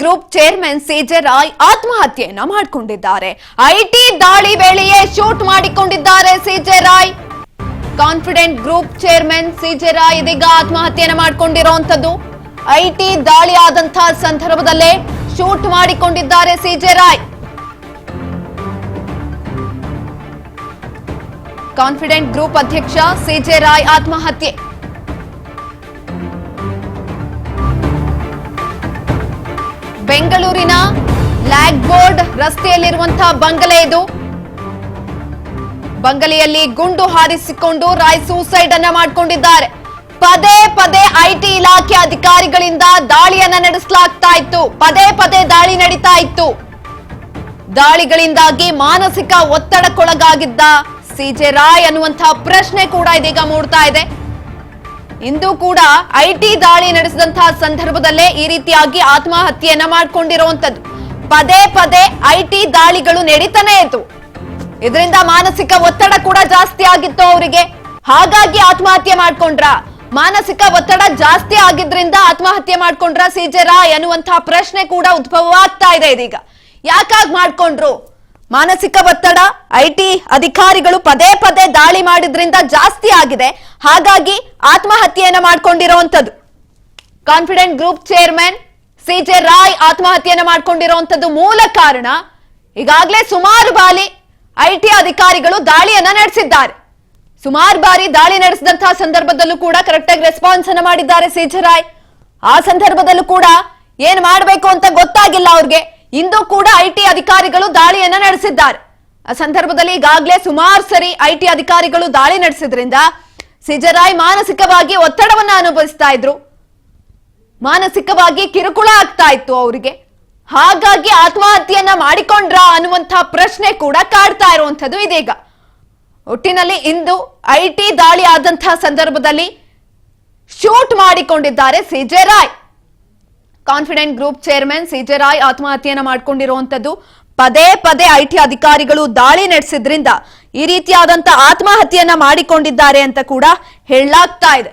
Group chairman CJ Roy ಆತ್ಮಹತ್ಯೆಯನ್ನ ಮಾಡಿಕೊಂಡಿದ್ದಾರೆ. IT ದಾಳಿ ವೇಳೆಯೇ ಶೂಟ್ ಮಾಡಿಕೊಂಡಿದ್ದಾರೆ CJ Roy. Confident group chairman CJ Roy ಇದೀಗ ಆತ್ಮಹತ್ಯೆಯನ್ನ ಮಾಡಿಕೊಂಡಿರುವಂತದ್ದು ಐಟಿ ದಾಳಿ ಆದಂತಹ ಸಂದರ್ಭದಲ್ಲೇ ಶೂಟ್ ಮಾಡಿಕೊಂಡಿದ್ದಾರೆ ಸಿಜೆ ರಾಯ್. ಕಾನ್ಫಿಡೆಂಟ್ ಗ್ರೂಪ್ ಅಧ್ಯಕ್ಷ ಸಿಜೆ ರಾಯ್ ಆತ್ಮಹತ್ಯೆ. ಬೆಂಗಳೂರಿನ ಲ್ಯಾಗ್ ಬೋರ್ಡ್ ರಸ್ತೆಯಲ್ಲಿರುವಂತಹ ಬಂಗಲೆ ಇದು. ಬಂಗಲೆಯಲ್ಲಿ ಗುಂಡು ಹಾರಿಸಿಕೊಂಡು ರಾಯ್ ಸೂಸೈಡ್ ಅನ್ನ ಮಾಡಿಕೊಂಡಿದ್ದಾರೆ. ಪದೇ ಪದೇ ಐಟಿ ಇಲಾಖೆ ಅಧಿಕಾರಿಗಳಿಂದ ದಾಳಿಯನ್ನ ನಡೆಸಲಾಗ್ತಾ ಇತ್ತು. ಪದೇ ಪದೇ ದಾಳಿ ನಡೀತಾ ಇತ್ತು. ದಾಳಿಗಳಿಂದಾಗಿ ಮಾನಸಿಕ ಒತ್ತಡಕ್ಕೊಳಗಾಗಿದ್ದ ಸಿಜೆ ರಾಯ್ ಅನ್ನುವಂತಹ ಪ್ರಶ್ನೆ ಕೂಡ ಇದೀಗ ಮೂಡ್ತಾ ಇದೆ. ಇಂದು ಕೂಡ ಐಟಿ ದಾಳಿ ನಡೆಸಿದಂತಹ ಸಂದರ್ಭದಲ್ಲೇ ಈ ರೀತಿಯಾಗಿ ಆತ್ಮಹತ್ಯೆಯನ್ನ ಮಾಡಿಕೊಂಡಿರುವಂತದ್ದು ಪದೇ ಪದೇ ಐಟಿ ದಾಳಿಗಳು ನಡೀತಾನೆ ಇತ್ತು. ಇದರಿಂದ ಮಾನಸಿಕ ಒತ್ತಡ ಕೂಡ ಜಾಸ್ತಿ ಆಗಿತ್ತು ಅವರಿಗೆ. ಹಾಗಾಗಿ ಆತ್ಮಹತ್ಯೆ ಮಾಡ್ಕೊಂಡ್ರ. ಮಾನಸಿಕ ಒತ್ತಡ ಜಾಸ್ತಿ ಆಗಿದ್ರಿಂದ ಆತ್ಮಹತ್ಯೆ ಮಾಡ್ಕೊಂಡ್ರ ಸಿಜೆ ರಾಯ್ ಅನ್ನುವಂತಹ ಪ್ರಶ್ನೆ ಕೂಡ ಉದ್ಭವವಾಗ್ತಾ ಇದೆ ಇದೀಗ. ಯಾಕಾಗ್ ಮಾಡ್ಕೊಂಡ್ರು? ಮಾನಸಿಕ ಒತ್ತಡ ಐಟಿ ಅಧಿಕಾರಿಗಳು ಪದೇ ಪದೇ ದಾಳಿ ಮಾಡಿದ್ರಿಂದ ಜಾಸ್ತಿ ಆಗಿದೆ. ಹಾಗಾಗಿ ಆತ್ಮಹತ್ಯೆಯನ್ನ ಮಾಡ್ಕೊಂಡಿರುವಂತದ್ದು confident group chairman C J Roy ಆತ್ಮಹತ್ಯೆಯನ್ನ ಮಾಡ್ಕೊಂಡಿರೋಂಥದ್ದು ಮೂಲ ಕಾರಣ ಈಗಾಗಲೇ ಸುಮಾರು ಬಾರಿ ಐಟಿ ಅಧಿಕಾರಿಗಳು ದಾಳಿಯನ್ನ ನಡೆಸಿದ್ದಾರೆ. ಸುಮಾರು ಬಾರಿ ದಾಳಿ ನಡೆಸಿದಂತಹ ಸಂದರ್ಭದಲ್ಲೂ ಕೂಡ ಕರೆಕ್ಟ್ ಆಗಿ ರೆಸ್ಪಾನ್ಸ್ ಅನ್ನ ಮಾಡಿದ್ದಾರೆ ಸಿಜೆ ರಾಯ್. ಆ ಸಂದರ್ಭದಲ್ಲೂ ಕೂಡ ಏನ್ ಮಾಡಬೇಕು ಅಂತ ಗೊತ್ತಾಗಿಲ್ಲ ಅವ್ರಿಗೆ. ಇಂದು ಕೂಡ ಐಟಿ ಅಧಿಕಾರಿಗಳು ದಾಳಿಯನ್ನ ನಡೆಸಿದ್ದಾರೆ. ಆ ಸಂದರ್ಭದಲ್ಲಿ ಈಗಾಗಲೇ ಸುಮಾರು ಸರಿ ಐಟಿ ಅಧಿಕಾರಿಗಳು ದಾಳಿ ನಡೆಸಿದ್ರಿಂದ ಸಿಜರಾಯ್ ಮಾನಸಿಕವಾಗಿ ಒತ್ತಡವನ್ನ ಅನುಭವಿಸ್ತಾ ಇದ್ರು. ಮಾನಸಿಕವಾಗಿ ಕಿರುಕುಳ ಆಗ್ತಾ ಇತ್ತು ಅವರಿಗೆ. ಹಾಗಾಗಿ ಆತ್ಮಹತ್ಯೆಯನ್ನ ಮಾಡಿಕೊಂಡ್ರ ಅನ್ನುವಂತಹ ಪ್ರಶ್ನೆ ಕೂಡ ಕಾಡ್ತಾ ಇರುವಂತದ್ದು ಇದೀಗ. ಒಟ್ಟಿನಲ್ಲಿ ಇಂದು ಐಟಿ ದಾಳಿ ಆದಂತಹ ಸಂದರ್ಭದಲ್ಲಿ ಶೂಟ್ ಮಾಡಿಕೊಂಡಿದ್ದಾರೆ CJ Roy confident group chairman CJ Roy ಆತ್ಮಹತ್ಯೆಯನ್ನ ಮಾಡ್ಕೊಂಡಿರುವಂತದ್ದು ಪದೇ ಪದೇ ಐಟಿ ಅಧಿಕಾರಿಗಳು ದಾಳಿ ನಡೆಸಿದ್ರಿಂದ ಈ ರೀತಿಯಾದಂತ ಆತ್ಮಹತ್ಯೆಯನ್ನ ಮಾಡಿಕೊಂಡಿದ್ದಾರೆ ಅಂತ ಕೂಡ ಹೇಳಲಾಗ್ತಾ ಇದೆ.